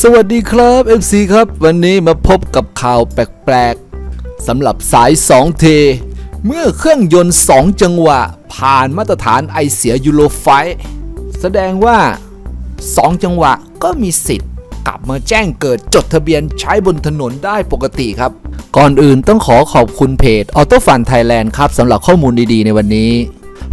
สวัสดีครับ FC ครับ วันนี้มาพบกับข่าวแปลกๆสำหรับสาย 2 เท เมื่อเครื่องยนต์ 2 จังหวะ ผ่านมาตรฐานไอเสียยูโรไฟแสดงว่า 2 จังหวะก็มีสิทธิ์ กลับมาแจ้งเกิดจดทะเบียนใช้บนถนนได้ปกติครับ ก่อนอื่นต้องขอขอบคุณเพจ Auto Fun Thailand ครับสำหรับข้อมูลดีๆ ในวันนี้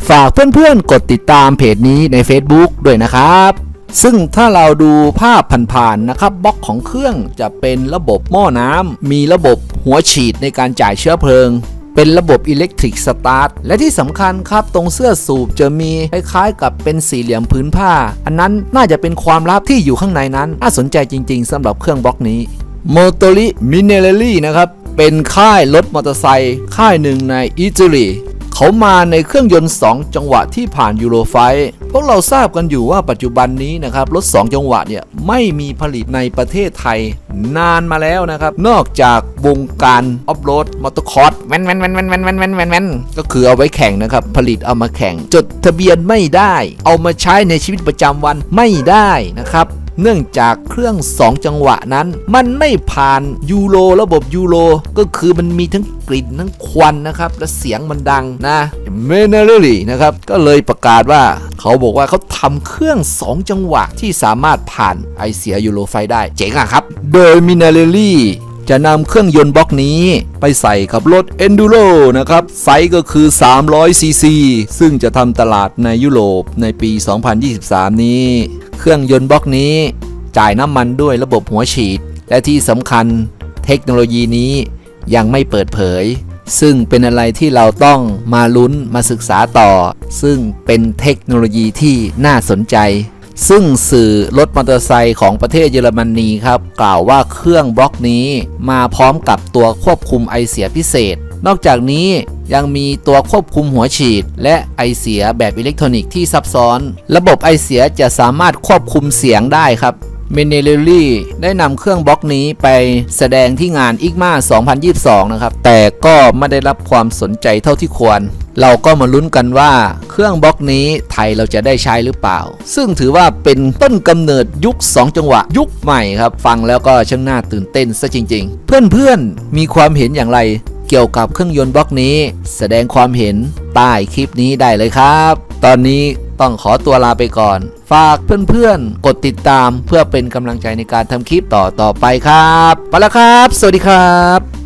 ฝากเพื่อนๆกดติดตามเพจนี้ใน Facebook ด้วยนะครับ ซึ่งถ้าเราดูภาพผ่านๆนะครับบล็อกของเครื่องจะเป็นระบบหม้อน้ำมีระบบหัวฉีดในการจ่ายเชื้อเพลิงเป็นระบบอิเล็กทริกสตาร์ทและที่สำคัญครับตรงเสื้อสูบจะมีคล้ายๆกับเป็นสี่เหลี่ยมพื้นผ้า อันนั้นน่าจะเป็นความลับที่อยู่ข้างในนั้น น่าสนใจจริงๆสำหรับเครื่องบล็อกนี้ m o t o r i Minelli นะครับ เป็นค่ายรถมอเตอร์ไซค์ค่ายหนึ่งในอิตาลีเขามาในเครื่องยนต์ 2 จังหวะที่ผ่านยูโรไฟ พวกเราทราบกันอยู่ว่าปัจจุบันนี้นะครับรถ 2 จังหวะเนี่ยไม่มีผลิตในประเทศไทยนานมาแล้วนะครับ นอกจากวงการออฟโรดมอเตอร์คอร์สแวนแวนแวนแวนแวนแวนแวนแวนแวนก็คือเอาไว้แข่งนะครับ ผลิตเอามาแข่ง จดทะเบียนไม่ได้ เอามาใช้ในชีวิตประจำวันไม่ได้นะครับ เนื่องจากเครื่อง 2 จังหวะนั้น มันไม่ผ่านยูโรระบบยูโรก็คือมันมีทั้งกลิ่นทั้งควันนะครับ และเสียงมันดังนะเมเนอรี่นะครับ ก็เลยประกาศว่าเขาบอกว่าเขาทำเครื่อง 2 จังหวะที่สามารถผ่านไอเสียยูโรไฟได้ เจ๋งอะครับ โดยมินาเรลี่จะนำเครื่องยนต์บล็อกนี้ไปใส่กับรถ Enduro นะครับ ไซส์ก็คือ 300ซีซีซึ่งจะทำตลาดในยุโรปในปี 2023 นี้ เครื่องยนต์บล็อกนี้จ่ายน้ำมันด้วยระบบหัวฉีด และที่สำคัญเทคโนโลยีนี้ยังไม่เปิดเผย ซึ่งเป็นอะไรที่เราต้องมาลุ้นมาศึกษาต่อ ซึ่งเป็นเทคโนโลยีที่น่าสนใจ ซึ่งสื่อรถมอเตอร์ไซค์ของประเทศเยอรมนีครับ กล่าวว่าเครื่องบล็อกนี้มาพร้อมกับตัวควบคุมไอเสียพิเศษ นอกจากนี้ ยังมีตัวควบคุมหัวฉีด และไอเสียแบบอิเล็กทรอนิกส์ที่ซับซ้อน ระบบไอเสียจะสามารถควบคุมเสียงได้ครับเมเนเลลี่ได้นำเครื่องบล็อกนี้ไปแสดงที่งานอิกมา2022 นะครับ แต่ก็ไม่ได้รับความสนใจเท่าที่ควร เราก็มาลุ้นกันว่าเครื่องบล็อกนี้ไทยเราจะได้ใช้หรือเปล่า ซึ่งถือว่าเป็นต้นกำเนิดยุค 2 จังหวะ ยุคใหม่ครับ ฟังแล้วก็ช่างน่าตื่นเต้นซะจริง ๆ เพื่อนๆมีความเห็นอย่างไร เกี่ยวกับเครื่องยนต์บล็อกนี้ แสดงความเห็นใต้คลิปนี้ได้เลยครับ ตอนนี้ต้องขอตัวลาไปก่อน ฝากเพื่อนๆ กดติดตามเพื่อเป็นกำลังใจในการทำคลิปต่อต่อๆไปครับ ไปแล้วครับ สวัสดีครับ